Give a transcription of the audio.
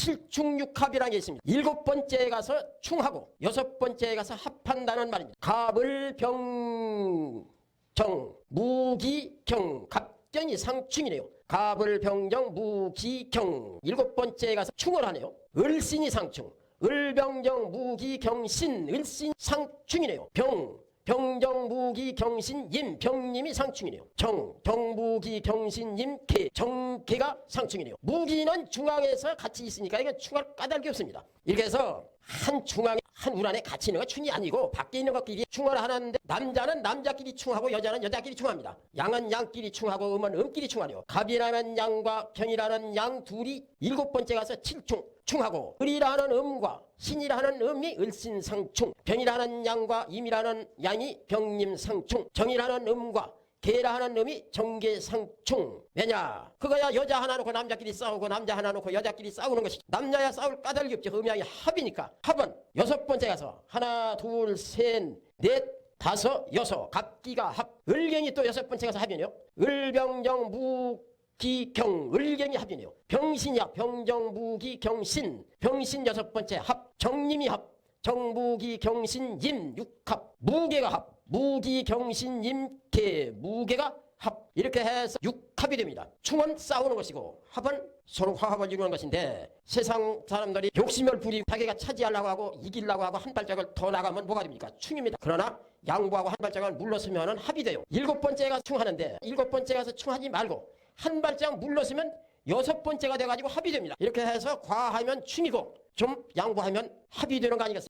칠충육합이라는 게 있습니다. 일곱 번째에 가서 충하고 여섯 번째에 가서 합한다는 말입니다. 갑을 병정 무기경 갑경이 상충이네요. 갑을 병정 무기경 일곱 번째에 가서 충을 하네요. 을신이 상충 을병정 무기경신 을신 상충이네요. 병 병정 무기 경신 임 병님이 상충이네요. 정 정무기 경신 임 개 정개가 상충이네요. 무기는 중앙에서 같이 있으니까 이건 충할 까닭이 없습니다. 이렇게 해서 한 중앙에 한 우란에 같이 있는 건 충이 아니고 밖에 있는 것끼리 충을 하는데 남자는 남자끼리 충하고 여자는 여자끼리 충합니다. 양은 양끼리 충하고 음은 음끼리 충하네요. 갑이라는 양과 병이라는 양 둘이 일곱 번째 가서 칠충 충하고 을이라는 음과 신이라는 음이 을신상충 병이라는 양과 임이라는 양이 병림상충 정이라는 음과 개라는 음이 정계상충 왜냐? 그거야 여자 하나 놓고 남자끼리 싸우고 남자 하나 놓고 여자끼리 싸우는 것이 남자야 싸울 까닭이 없죠 음양이 합이니까. 합은 여섯 번째 가서 하나 둘 셋 넷 다섯 여섯. 갑기가 합. 을경이 또 여섯 번째 가서 합이네요. 을병정 무 기경. 을경이 합이네요. 병신이야. 병정 무기 경신. 병신 여섯 번째 합. 정님이 합. 정무기 경신 임 육합. 무게가 합 무기 경신 임 개 무게가 합 이렇게 해서 육합이 됩니다. 충은 싸우는 것이고 합은 서로 화합을 이루는 것인데 세상 사람들이 욕심을 부리고 자기가 차지하려고 하고 이기려고 하고 한 발짝을 더 나가면 뭐가 됩니까? 충입니다. 그러나 양보하고 한 발짝을 물러서면 합이 돼요. 일곱 번째가 충하는데 일곱 번째 가서 충하지 말고 한 발짝 물러서면 여섯 번째가 돼가지고 합이 됩니다. 이렇게 해서 과하면 충이고 좀 양보하면 합이 되는 거 아니겠습니까?